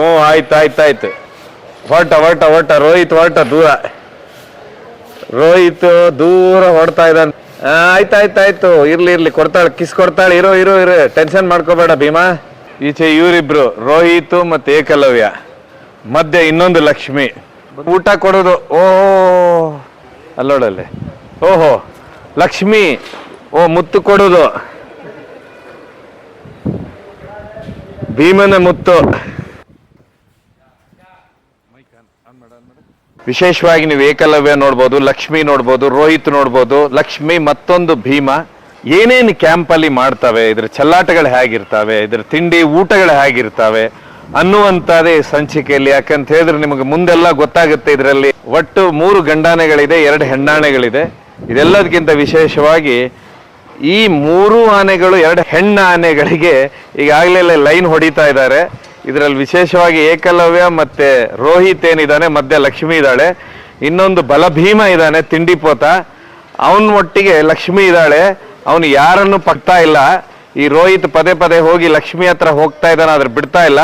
ಹ್ಞೂ, ಆಯ್ತು ಆಯ್ತು ಆಯ್ತು. ಹೊರಟ ಹೊರಟ ಹೊರಟ, ರೋಹಿತ್ ಹೊರಟ ದೂರ. ರೋಹಿತ್ ದೂರ ಹೊಡ್ತಾ ಇದ್ದಾನೆ. ಆಯ್ತು ಆಯ್ತು ಆಯ್ತು. ಇರ್ಲಿ ಇರ್ಲಿ, ಕೊಡ್ತಾಳೆ, ಕಿಸ್ ಕೊಡ್ತಾಳೆ. ಇರೋ ಇರೋ ಇರೋ. ಟೆನ್ಷನ್ ಮಾಡ್ಕೋಬೇಡ ಭೀಮಾ. ಈಚೆ ಇವರಿಬ್ರು, ರೋಹಿತ್ ಮತ್ತೆ ಏಕಲವ್ಯ. ಮಧ್ಯೆ ಇನ್ನೊಂದು ಲಕ್ಷ್ಮಿ. ಊಟ ಕೊಡೋದು. ಓ ಅಲ್ಲೋಡಲ್ಲಿ. ಓಹೋ ಲಕ್ಷ್ಮಿ. ಓ, ಮುತ್ತು ಕೊಡೋದು. ಭೀಮನ ಮುತ್ತು. ವಿಶೇಷವಾಗಿ ನೀವು ಏಕಲವ್ಯ ನೋಡ್ಬೋದು, ಲಕ್ಷ್ಮಿ ನೋಡ್ಬೋದು, ರೋಹಿತ್ ನೋಡ್ಬೋದು, ಲಕ್ಷ್ಮಿ ಮತ್ತೊಂದು ಭೀಮ. ಏನೇನು ಕ್ಯಾಂಪಲ್ಲಿ ಮಾಡ್ತವೆ, ಇದ್ರ ಚಲ್ಲಾಟಗಳು ಹೇಗಿರ್ತವೆ, ಇದ್ರ ತಿಂಡಿ ಊಟಗಳು ಹೇಗಿರ್ತವೆ ಅನ್ನುವಂಥದ್ದೇ ಸಂಚಿಕೆಯಲ್ಲಿ. ಯಾಕಂತ ಹೇಳಿದ್ರೆ ನಿಮಗೆ ಮುಂದೆಲ್ಲ ಗೊತ್ತಾಗುತ್ತೆ, ಇದರಲ್ಲಿ ಒಟ್ಟು ಮೂರು ಗಂಡಾನೆಗಳಿದೆ, ಎರಡು ಹೆಣ್ಣಾನೆಗಳಿದೆ. ಇದೆಲ್ಲದಕ್ಕಿಂತ ವಿಶೇಷವಾಗಿ ಈ ಮೂರು ಆನೆಗಳು ಎರಡು ಹೆಣ್ಣು ಆನೆಗಳಿಗೆ ಈಗಾಗಲೇ ಲೈನ್ ಹೊಡಿತಾ ಇದ್ದಾರೆ. ಇದರಲ್ಲಿ ವಿಶೇಷವಾಗಿ ಏಕಲವ್ಯ ಮತ್ತೆ ರೋಹಿತ್ ಏನಿದ್ದಾನೆ, ಮಧ್ಯ ಲಕ್ಷ್ಮಿ ಇದ್ದಾಳೆ. ಇನ್ನೊಂದು ಬಲಭೀಮ ಇದ್ದಾನೆ, ತಿಂಡಿಪೋತ. ಅವನ ಒಟ್ಟಿಗೆ ಲಕ್ಷ್ಮಿ ಇದ್ದಾಳೆ. ಅವನು ಯಾರನ್ನು ಪಕ್ತಾ ಇಲ್ಲ. ಈ ರೋಹಿತ್ ಪದೇ ಪದೇ ಹೋಗಿ ಲಕ್ಷ್ಮಿ ಹತ್ರ ಹೋಗ್ತಾ ಇದ್ದಾನೆ, ಆದ್ರೆ ಬಿಡ್ತಾ ಇಲ್ಲ.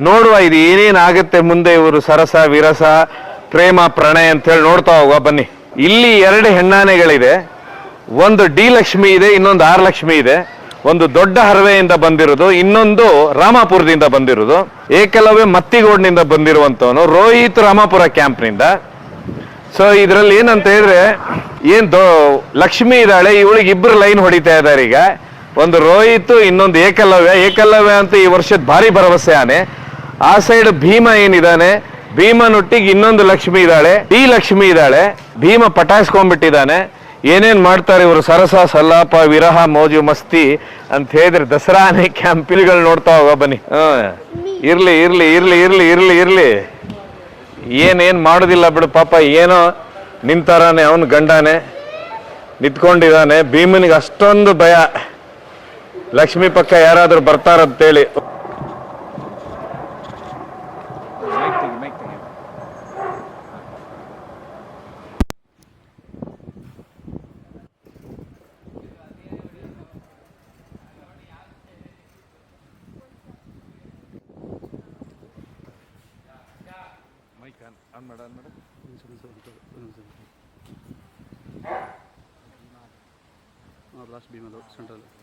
ನೋಡುವ, ಇದು ಏನೇನಾಗುತ್ತೆ ಮುಂದೆ ಇವರು, ಸರಸ, ವಿರಸ, ಪ್ರೇಮ, ಪ್ರಣಯ ಅಂತ ಹೇಳಿ ನೋಡ್ತಾ ಹೋಗುವ. ಬನ್ನಿ. ಇಲ್ಲಿ ಎರಡು ಹೆಣ್ಣಾನೆಗಳಿದೆ. ಒಂದು ಡಿ ಲಕ್ಷ್ಮಿ ಇದೆ, ಇನ್ನೊಂದು ಆರ್ ಲಕ್ಷ್ಮಿ ಇದೆ. ಒಂದು ದೊಡ್ಡ ಹರವೆಯಿಂದ ಬಂದಿರೋದು ಇನ್ನೊಂದು ರಾಮಾಪುರದಿಂದ ಬಂದಿರೋದು ಏಕಲವ್ಯ ಮತ್ತಿಗೋಡ್ನಿಂದ ಬಂದಿರುವಂತವನು ರೋಹಿತ್ ರಾಮಾಪುರ ಕ್ಯಾಂಪ್ನಿಂದ. ಸೊ ಇದರಲ್ಲಿ ಏನಂತ ಹೇಳಿದ್ರೆ, ಏನ್ ಲಕ್ಷ್ಮಿ ಇದ್ದಾಳೆ, ಇವಳಿಗೆ ಇಬ್ರು ಲೈನ್ ಹೊಡಿತಾ ಇದ್ದಾರೆ ಈಗ. ಒಂದು ರೋಹಿತ್, ಇನ್ನೊಂದು ಏಕಲವ್ಯ. ಏಕಲವ್ಯ ಅಂತ ಈ ವರ್ಷದ ಭಾರಿ ಭರವಸೆ ಆನೆ. ಆ ಸೈಡ್ ಭೀಮ ಏನಿದ್ದಾನೆ? ಭೀಮನೊಟ್ಟಿಗೆ ಇನ್ನೊಂದು ಲಕ್ಷ್ಮಿ ಇದ್ದಾಳೆ. ಡಿ ಲಕ್ಷ್ಮಿ ಇದ್ದಾಳೆ. ಭೀಮ ಪಟಾಯಿಸ್ಕೊಂಡ್ಬಿಟ್ಟಿದ್ದಾನೆ. ಏನೇನ್ ಮಾಡ್ತಾರೆ ಇವರು? ಸರಸ ಸಲ್ಲಾಪ ವಿರಹ ಮೋಜು ಮಸ್ತಿ ಅಂತ ಹೇಳಿದ್ರೆ ದಸರಾ ಆನೆ ಕ್ಯಾಂಪಿಲ್ಗಳು ನೋಡ್ತಾ ಹೋಗ ಬನ್ನಿ. ಇರ್ಲಿ ಇರ್ಲಿ ಇರ್ಲಿ ಇರ್ಲಿ ಇರ್ಲಿ ಇರ್ಲಿ. ಏನೇನ್ ಮಾಡೋದಿಲ್ಲ ಬಿಡು ಪಾಪ ಏನೋ ನಿಂತಾರಾನೆ ಅವನು ಗಂಡಾನೆ ನಿಂತ್ಕೊಂಡಿದ್ದಾನೆ ಭೀಮನಿಗೆ ಅಷ್ಟೊಂದು ಭಯ. ಲಕ್ಷ್ಮಿ ಪಕ್ಕ ಯಾರಾದ್ರೂ ಬರ್ತಾರಂತೇಳಿ. ಲಾಸ್ಟ್ ಬೀಮ್ ಅದು ಸೆಂಟ್ರಲ್ನಿಂದ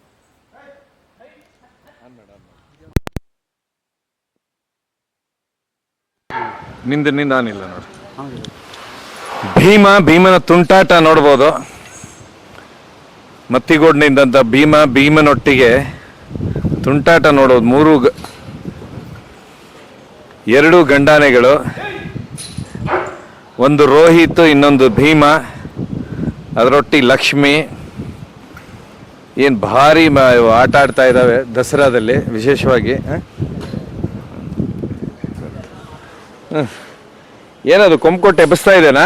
ನಿಂದ ಇಲ್ಲ ನೋಡಿ. ಭೀಮ ಭೀಮನ ತುಂಟಾಟ ನೋಡ್ಬೋದು. ಮತ್ತಿಗೋಡ್ನಿಂದಂಥ ಭೀಮ ಭೀಮನೊಟ್ಟಿಗೆ ತುಂಟಾಟ ನೋಡೋದು ಮೂರು ಎರಡು ಗಂಡಾನೆಗಳು. ಒಂದು ರೋಹಿತ್, ಇನ್ನೊಂದು ಭೀಮ, ಅದರೊಟ್ಟಿ ಲಕ್ಷ್ಮಿ. ಏನು ಭಾರಿ ಆಟ ಆಡ್ತಾ ಇದ್ದಾವೆ ದಸರಾದಲ್ಲಿ, ವಿಶೇಷವಾಗಿ. ಏನದು ಕೊಂಬ್ಕೊಟ್ಟು ಎಬ್ಬಿಸ್ತಾ ಇದೇನಾ?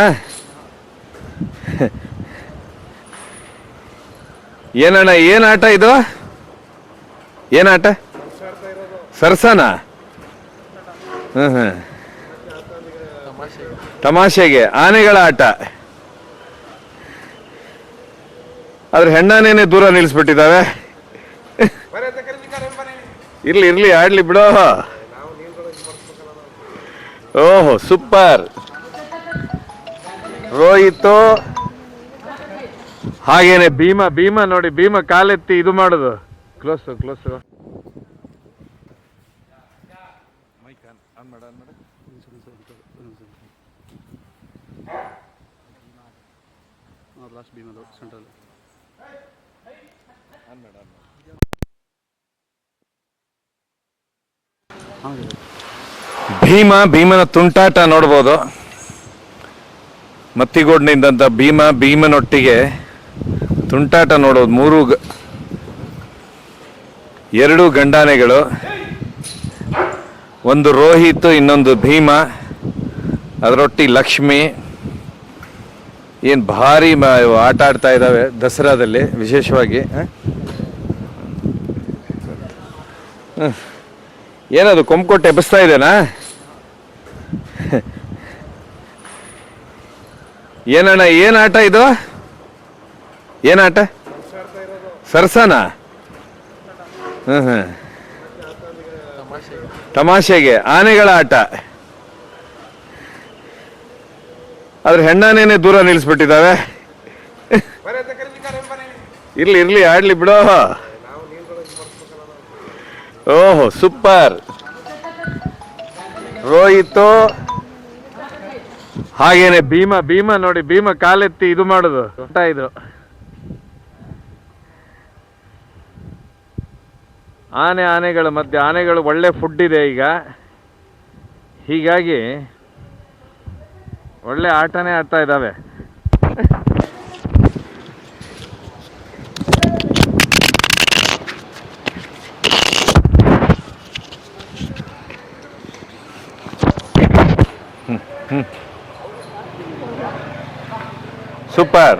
ಏನಣ್ಣ, ಏನು ಆಟ ಇದು? ಏನಾಟ ಆಟ? ಹ್ಞೂ ಹ್ಮ್ ತಮಾಷೆಗೆ ಆನೆಗಳ ಆಟ ಆದ್ರೆ ಹೆಣ್ಣಾನೇನೆ ದೂರ ನಿಲ್ಲಿಸ್ಬಿಟ್ಟಿದ್ದಾವೆ ಇರ್ಲಿ ಇರ್ಲಿ, ಆಡ್ಲಿ ಬಿಡೋ. ಓಹೋ, ಸೂಪರ್. ರೋಹಿತು ಹಾಗೇನೆ ಭೀಮ ಭೀಮ ನೋಡಿ, ಭೀಮ ಕಾಲೆತ್ತಿ ಇದು ಮಾಡುದು. ಕ್ಲೋಸ್ ಕ್ಲೋಸ್ ಲಾಸ್ಟ್ ಬೀಮ್ ಅದು ಸೆಂಟ್ರಲ್ ಭೀಮ ಭೀಮನ ತುಂಟಾಟ ನೋಡ್ಬೋದು. ಮತ್ತಿಗೋಡ್ನಿಂದಂಥ ಭೀಮ ಭೀಮನೊಟ್ಟಿಗೆ ತುಂಟಾಟ ನೋಡೋದು ಮೂರು ಎರಡು ಗಂಡಾನೆಗಳು. ಒಂದು ರೋಹಿತ್ ಇನ್ನೊಂದು ಭೀಮ ಅದರೊಟ್ಟಿ ಲಕ್ಷ್ಮಿ. ಏನು ಭಾರಿ ಆಟ ಆಡ್ತಾ ಇದ್ದಾವೆ ದಸರಾದಲ್ಲಿ, ವಿಶೇಷವಾಗಿ. ಏನದು, ಕೊಂಬ್ಕೊಟ್ಟು ಎಬ್ಬಿಸ್ತಾ ಇದೇನಾ ಏನಣ್ಣ, ಏನು ಆಟ ಇದು? ಏನು ಆಟ? ಸರ್ಸನ? ಹ್ಞೂ ಹ್ಞೂ ತಮಾಷೆಗೆ. ಆನೆಗಳ ಆಟ. ಆದ್ರೆ ಹೆಣ್ಣಾನೇನೆ ದೂರ ನಿಲ್ಲಿಸ್ಬಿಟ್ಟಿದ್ದಾವೆ. ಇರ್ಲಿ ಇರ್ಲಿ, ಆಡ್ಲಿ ಬಿಡೋ. ಓಹೋ, ಸೂಪರ್. ರೋಹಿತು ಹಾಗೇನೆ ಭೀಮ ಭೀಮ ನೋಡಿ, ಭೀಮ ಕಾಲೆತ್ತಿ ಇದು ಮಾಡುದು. ಇದು. ಆನೆ, ಆನೆಗಳ ಮಧ್ಯೆ, ಆನೆಗಳು ಒಳ್ಳೆ ಫುಡ್ ಇದೆ ಈಗ. ಹೀಗಾಗಿ ಒಳ್ಳೆ ಆಟನೇ ಆಡ್ತಾ ಇದ್ದಾವೆ ಸೂಪರ್.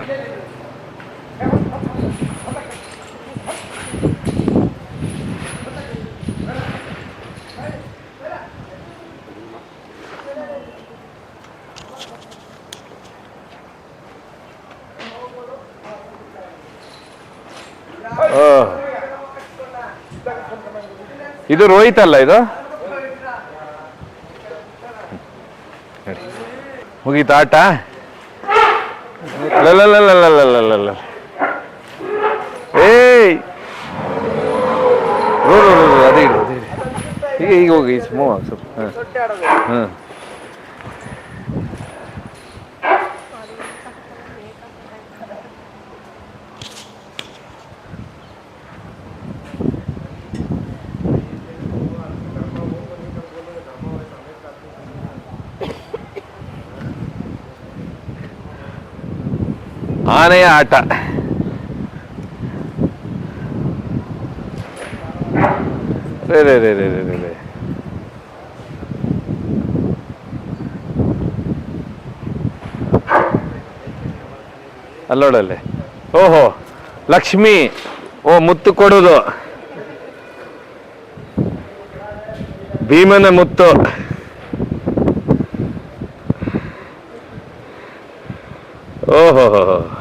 ಇದು ರೋಹಿತ್ ಅಲ್ಲ ಇದು? ಮುಗೀತ ಆಟ? ಏಯ್! ಅದೇ ಈಗ ಈಗ ಹೋಗಿ ಸ್ವಲ್ಪ ಹಾಂ. ಹಾಂ ಆನೆಯ ಆಟ. ಅಲ್ಲೋಡಲ್ಲಿ. ಓಹೋ ಲಕ್ಷ್ಮಿ. ಓ ಮುತ್ತು ಕೊಡೋದು. ಭೀಮನ ಮುತ್ತು. ಓಹೋ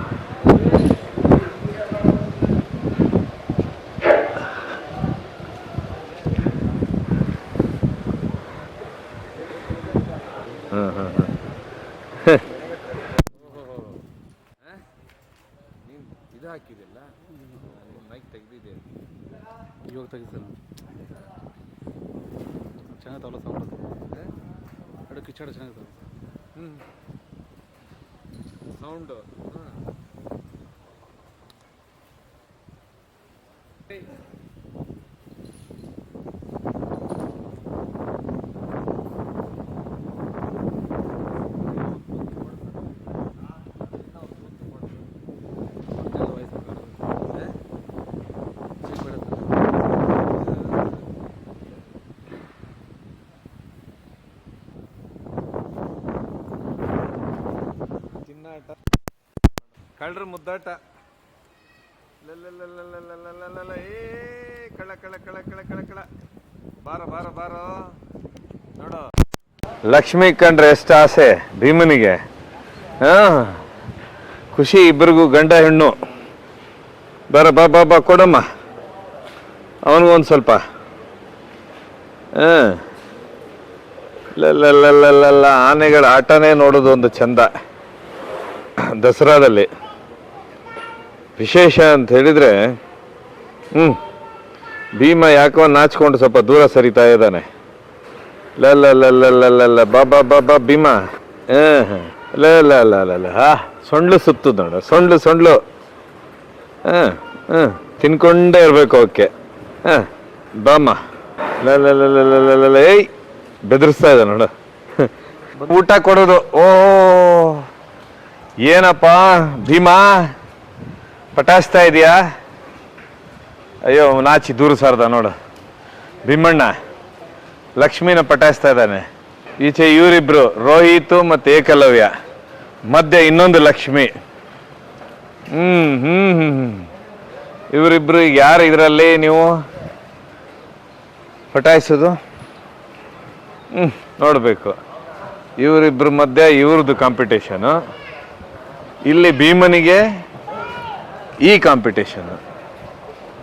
ಇದು ಹಾಕಿದೆಲ್ಲ ಮೈಕ್ ತೆಗೆದಿದೆ. ಇವಾಗ ತೆಗಿತಾರೆ ಚೆನ್ನಾಗಿ ತಗೊಳ್ಳೋ ಸೌಂಡ್ ಅಡು ಕಿಚ್ಚಾಡ ಚೆನ್ನಾಗಿ ಸೌಂಡು. ಕಳ್ಳರ ಮುದ್ದಾಟ. ಏ, ಕಳ ಕಳ ಕಳ ಕಳ ಕಳ ಕಳ. ಬಾರ ಬಾರ ಬಾರ. ನೋಡು. ಲಕ್ಷ್ಮಿ ಕಂಡ್ರೆ ಎಷ್ಟು ಆಸೆ ಭೀಮನಿಗೆ. ಖುಷಿ ಇಬ್ಬರಿಗೂ ಗಂಡ ಹೆಣ್ಣು. ಬರ, ಬಾ ಬಾ ಬಾ, ಕೊಡಮ್ಮ. ಅವನಿಗೂ ಒಂದು ಸ್ವಲ್ಪ. ಹಾಂ. ಲಲ್ಲ ಆನೆಗಳ ಆಟನೇ ನೋಡೋದು ಒಂದು ಚಂದ. ದಸರಾದಲ್ಲಿ. ವಿಶೇಷ ಅಂತ ಹೇಳಿದರೆ ಹ್ಞೂ ಭೀಮ ಯಾಕೋ ನಾಚ್ಕೊಂಡು ಸ್ವಲ್ಪ ದೂರ ಸರಿತಾ ಇದ್ದಾನೆ ಲಲ್ಲ ಬಾಬಾ ಬಾಬಾ ಭೀಮ ಹಾಂ ಲ ಲಲ್ಲ ಹಾ ಸೊಂಡ್ಲು ಸುತ್ತದ ನೋಡ ಸೊಂಡ್ಲು ಸೊಂಡ್ಲು ಹಾಂ ಹಾಂ ತಿನ್ಕೊಂಡೇ ಇರಬೇಕು ಓಕೆ ಹಾಂ ಬಾಮ ಲಲ್ಲ ಏಯ್ ಬೆದರಿಸ್ತಾ ಇದ್ದಾನೆ ನೋಡು ಊಟ ಕೊಡೋದು ಓ ಏನಪ್ಪ ಭೀಮಾ ಪಟಾಯಿಸ್ತಾ ಇದೆಯಾ? ಅಯ್ಯೋ, ನಾಚಿ ದೂರ ಸಾರ್ದ, ನೋಡು. ಭೀಮಣ್ಣ, ಲಕ್ಷ್ಮಿನ ಪಟಾಯಿಸ್ತಾ ಇದ್ದಾನೆ. ಈಚೆ ಇವರಿಬ್ರು, ರೋಹಿತು ಮತ್ತು ಏಕಲವ್ಯ. ಮಧ್ಯೆ ಇನ್ನೊಂದು ಲಕ್ಷ್ಮಿ. ಹ್ಞೂ ಹ್ಞೂ ಹ್ಞೂ ಇವರಿಬ್ರು ಈಗ ಯಾರು ಇದರಲ್ಲಿ ನೀವು? ಪಟಾಯಿಸೋದು? ಹ್ಞೂ ನೋಡಬೇಕು. ಇವರಿಬ್ರ ಮಧ್ಯೆ ಇವ್ರದ್ದು ಕಾಂಪಿಟೇಷನು ಇಲ್ಲಿ ಭೀಮನಿಗೆ ಈ ಕಾಂಪಿಟೇಷನ್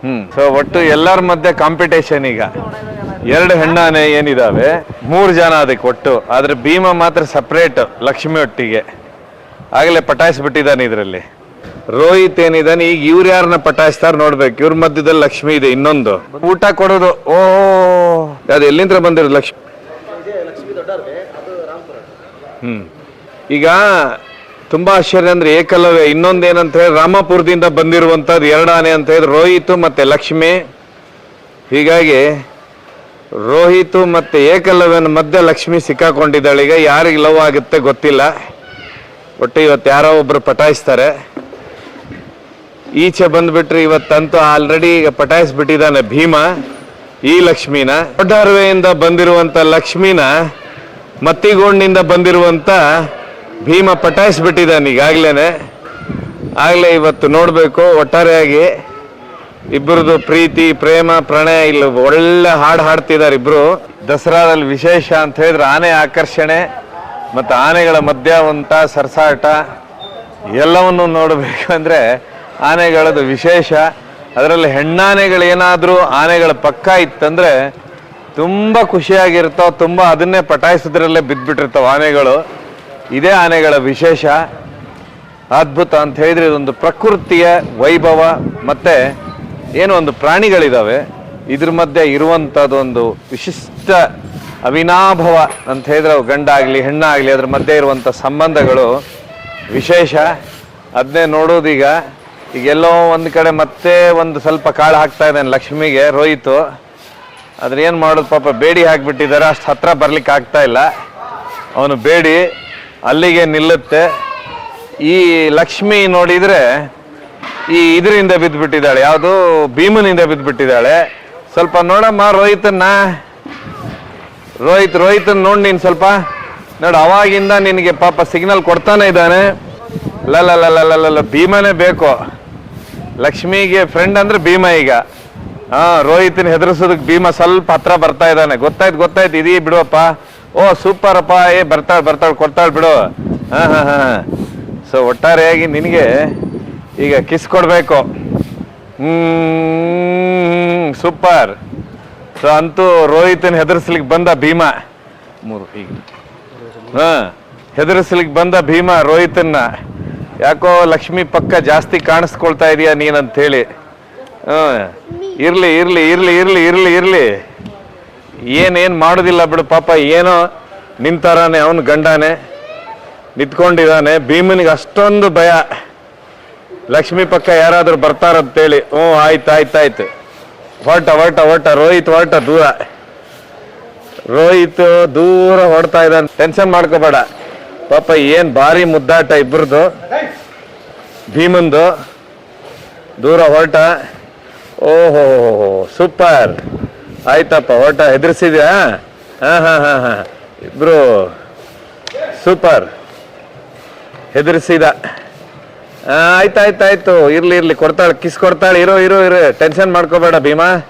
ಹ್ಮ್. ಸೊ ಒಟ್ಟು ಎಲ್ಲರ ಮಧ್ಯೆ ಕಾಂಪಿಟೇಷನ್ ಈಗ. ಎರಡು ಹೆಣ್ಣಾನೆ ಏನಿದಾವೆ? ಮೂರು ಜನ ಅದಕ್ಕೆ ಒಟ್ಟು. ಆದ್ರೆ ಭೀಮ ಮಾತ್ರ ಸಪ್ರೇಟ್ ಲಕ್ಷ್ಮಿ ಒಟ್ಟಿಗೆ. ಆಗಲೇ ಪಟಾಯಿಸ್ಬಿಟ್ಟಿದ್ದಾನೆ ಇದರಲ್ಲಿ. ರೋಹಿತ್ ಏನಿದಾನೆ? ಈಗ ಇವ್ರು ಯಾರನ್ನ ಪಟಾಯಿಸ್ತಾರ ನೋಡ್ಬೇಕು. ಇವ್ರ ಮಧ್ಯದಲ್ಲಿ ಲಕ್ಷ್ಮಿ ಇದೆ, ಇನ್ನೊಂದು. ಊಟ ಕೊಡೋದು. ಓ ಅದು ಎಲ್ಲಿಂದ ಬಂದಿರೋದು ಲಕ್ಷ್ಮಿ? ಹ್ಮ್. ಈಗ ತುಂಬಾ ಆಶ್ಚರ್ಯ ಅಂದ್ರೆ ಏಕಲವ್ಯ. ಇನ್ನೊಂದೇನಂತ ಹೇಳಿ ರಾಮಪುರದಿಂದ ಬಂದಿರುವಂತದ್ದು ಎರಡಾನೆ ಅಂತ ಹೇಳಿದ್ರೆ ರೋಹಿತ್ ಮತ್ತೆ ಲಕ್ಷ್ಮಿ. ಹೀಗಾಗಿ ರೋಹಿತ್ ಮತ್ತೆ ಏಕಲವ್ಯನ ಮಧ್ಯೆ ಲಕ್ಷ್ಮಿ ಸಿಕ್ಕಾಕೊಂಡಿದ್ದಾಳೆ. ಈಗ ಯಾರಿಗೆ ಲವ್ ಆಗುತ್ತೆ ಗೊತ್ತಿಲ್ಲ. ಒಟ್ಟು ಇವತ್ತು ಯಾರೋ ಒಬ್ರು ಪಟಾಯಿಸ್ತಾರೆ. ಈಚೆ ಬಂದ್ಬಿಟ್ರೆ ಇವತ್ತಂತೂ ಆಲ್ರೆಡಿ ಈಗ ಪಟಾಯಿಸ್ಬಿಟ್ಟಿದ್ದಾನೆ ಭೀಮ, ಈ ಲಕ್ಷ್ಮಿನ. ದೊಡ್ಡ ಹರವೆಯಿಂದ ಬಂದಿರುವಂತ ಲಕ್ಷ್ಮಿನ ಮತ್ತಿಗೋಣ್ಣಿಂದ ಬಂದಿರುವಂತ ಭೀಮ ಪಟಾಯಿಸ್ಬಿಟ್ಟಿದ್ದಾನೆ ಈಗಾಗಲೇ ಆಗಲೇ ಇವತ್ತು ನೋಡಬೇಕು, ಒಟ್ಟಾರೆಯಾಗಿ ಇಬ್ಬರದು ಪ್ರೀತಿ, ಪ್ರೇಮ, ಪ್ರಣಯ, ಇಲ್ಲ ಒಳ್ಳೆ ಹಾಡು ಹಾಡ್ತಿದ್ದಾರೆ ಇಬ್ಬರು ದಸರಾದಲ್ಲಿ ವಿಶೇಷ ಅಂತ ಹೇಳಿದ್ರೆ ಆನೆ ಆಕರ್ಷಣೆ ಮತ್ತು ಆನೆಗಳ ಮಧ್ಯ ಅಂತ ಸರ್ಸಾಟ, ಎಲ್ಲವನ್ನು ನೋಡಬೇಕು ಅಂದರೆ ಆನೆಗಳದು ವಿಶೇಷ. ಅದರಲ್ಲಿ ಹೆಣ್ಣಾನೆಗಳೇನಾದರೂ ಆನೆಗಳ ಪಕ್ಕ ಇತ್ತಂದರೆ ತುಂಬ ಖುಷಿಯಾಗಿರ್ತಾವ, ತುಂಬ ಅದನ್ನೇ ಪಟಾಯಿಸೋದ್ರಲ್ಲೇ ಬಿದ್ದುಬಿಟ್ಟಿರ್ತಾವ ಆನೆಗಳು. ಇದೇ ಆನೆಗಳ ವಿಶೇಷ. ಅದ್ಭುತ ಅಂತ ಹೇಳಿದ್ರೆ ಇದೊಂದು ಪ್ರಕೃತಿಯ ವೈಭವ ಮತ್ತೆ ಏನು ಒಂದು ಪ್ರಾಣಿಗಳಿದಾವೆ. ಇದ್ರ ಮಧ್ಯೆ ಇರುವಂಥದ್ದೊಂದು ವಿಶಿಷ್ಟ ಅವಿನಾಭವ ಅಂತ ಹೇಳಿದ್ರೆ ಅವು ಗಂಡಾಗಲಿ ಹೆಣ್ಣಾಗಲಿ ಅದ್ರ ಮಧ್ಯೆ ಇರುವಂಥ ಸಂಬಂಧಗಳು ವಿಶೇಷ. ಅದನ್ನೇ ನೋಡೋದೀಗ ಈಗೆಲ್ಲೋ ಒಂದು ಕಡೆ ಮತ್ತೆ ಒಂದು ಸ್ವಲ್ಪ ಕಾಳು ಹಾಕ್ತಾ ಇದ್ದಾನೆ ಲಕ್ಷ್ಮಿಗೆ, ರೋಹಿತು. ಆದ್ರೆ ಏನು ಮಾಡೋದು ಪಾಪ, ಬೇಡಿ ಹಾಕಿಬಿಟ್ಟಿದ್ದಾರೆ. ಅಷ್ಟು ಹತ್ರ ಬರ್ಲಿಕ್ಕೆ ಆಗ್ತಾ ಇಲ್ಲ. ಅವನು ಬೇಡಿ. ಅಲ್ಲಿಗೆ ನಿಲ್ಲುತ್ತೆ. ಈ ಲಕ್ಷ್ಮಿ ನೋಡಿದ್ರೆ ಈ ಇದರಿಂದ ಬಿದ್ದುಬಿಟ್ಟಿದ್ದಾಳೆ ಯಾವುದು ಭೀಮನಿಂದ ಬಿದ್ದುಬಿಟ್ಟಿದ್ದಾಳೆ ಸ್ವಲ್ಪ ನೋಡಮ್ಮ ರೋಹಿತನ್ನ. ರೋಹಿತ್, ರೋಹಿತನ್ ನೋಡಿ ನೀನು ಸ್ವಲ್ಪ. ನೋಡು, ಅವಾಗಿಂದ ನಿನಗೆ ಪಾಪ ಸಿಗ್ನಲ್ ಕೊಡ್ತಾನೆ ಇದ್ದಾನೆ. ಲಲ್ಲ ಭೀಮನೇ ಬೇಕು. ಲಕ್ಷ್ಮಿಗೆ ಫ್ರೆಂಡ್ ಅಂದ್ರೆ ಭೀಮ ಈಗ. ಹಾ, ರೋಹಿತನ ಹೆದರ್ಸೋದಕ್ಕೆ ಭೀಮ ಸ್ವಲ್ಪ ಹತ್ರ ಬರ್ತಾ ಇದ್ದಾನೆ. ಗೊತ್ತಾಯ್ತು ಗೊತ್ತಾಯ್ತು ಇದೀ ಬಿಡುವಪ್ಪ. ಓ ಸೂಪರ್ ಅಪ್ಪ. ಏ, ಬರ್ತಾಳೆ ಬರ್ತಾಳೆ, ಕೊಡ್ತಾಳೆ ಬಿಡು. ಹಾ ಹಾ ಹಾ ಸೊ ಒಟ್ಟಾರೆಯಾಗಿ ನಿನಗೆ ಈಗ ಕಿಸ್ ಕೊಡಬೇಕು. ಸೂಪರ್ ಸೊ ಅಂತೂ ರೋಹಿತನ ಹೆದರ್ಸ್ಲಿಕ್ಕೆ ಬಂದ ಭೀಮ. ಮೂರು ಈಗ ಹಾ ಹೆದರ್ಸ್ಲಿಕ್ಕೆ ಬಂದ ಭೀಮ ರೋಹಿತನ್ನ. ಯಾಕೋ ಲಕ್ಷ್ಮಿ ಪಕ್ಕ ಜಾಸ್ತಿ ಕಾಣಿಸ್ಕೊಳ್ತಾ ಇದೀಯ ನೀನಂತ ಹೇಳಿ ಇರಲಿ ಇರಲಿ ಇರಲಿ ಇರಲಿ ಇರಲಿ, ಇರ್ಲಿ. ಏನೇನ್ ಮಾಡೋದಿಲ್ಲ ಬಿಡು ಪಾಪ, ಏನೋ ನಿಂತಾರಾನೆ, ಅವನು ಗಂಡಾನೆ ನಿಂತ್ಕೊಂಡಿದ್ದಾನೆ ಭೀಮನಿಗೆ ಅಷ್ಟೊಂದು ಭಯ. ಲಕ್ಷ್ಮಿ ಪಕ್ಕ ಯಾರಾದ್ರೂ ಬರ್ತಾರಂತೇಳಿ, ಹ್ಞೂ, ಆಯ್ತು ಆಯ್ತು ಆಯ್ತು. ಹೊರಟ ಹೊರಟ ಹೊರಟ, ರೋಹಿತ್ ಹೊರಟ ದೂರ. ರೋಹಿತ್ ದೂರ ಹೊಡ್ತಾ ಇದ್ದಾನೆ. ಟೆನ್ಷನ್ ಮಾಡ್ಕೋಬೇಡ. ಪಾಪ, ಏನು ಭಾರಿ ಮುದ್ದಾಟ ಇಬ್ಬರದು ಭೀಮಂದು ದೂರ ಹೊರಟ. ಓಹೋ, ಸೂಪರ್. ಆಯ್ತಪ್ಪ, ಒಟ್ಟ ಹೆದರ್ಸಿದ್ಯಾ? ಹಾ ಹಾ ಹಾ ಹಾ. ಇಬ್ರು ಸೂಪರ್. ಹೆದರ್ಸಿದ. ಆಯ್ತಾಯ್ತಾಯ್ತು. ಇರ್ಲಿ ಇರ್ಲಿ. ಕೊಡ್ತಾಳೆ, ಕಿಸ್ ಕೊಡ್ತಾಳೆ. ಇರೋ ಇರೋ ಇರೋ. ಟೆನ್ಷನ್ ಮಾಡ್ಕೋಬೇಡ ಭೀಮಾ.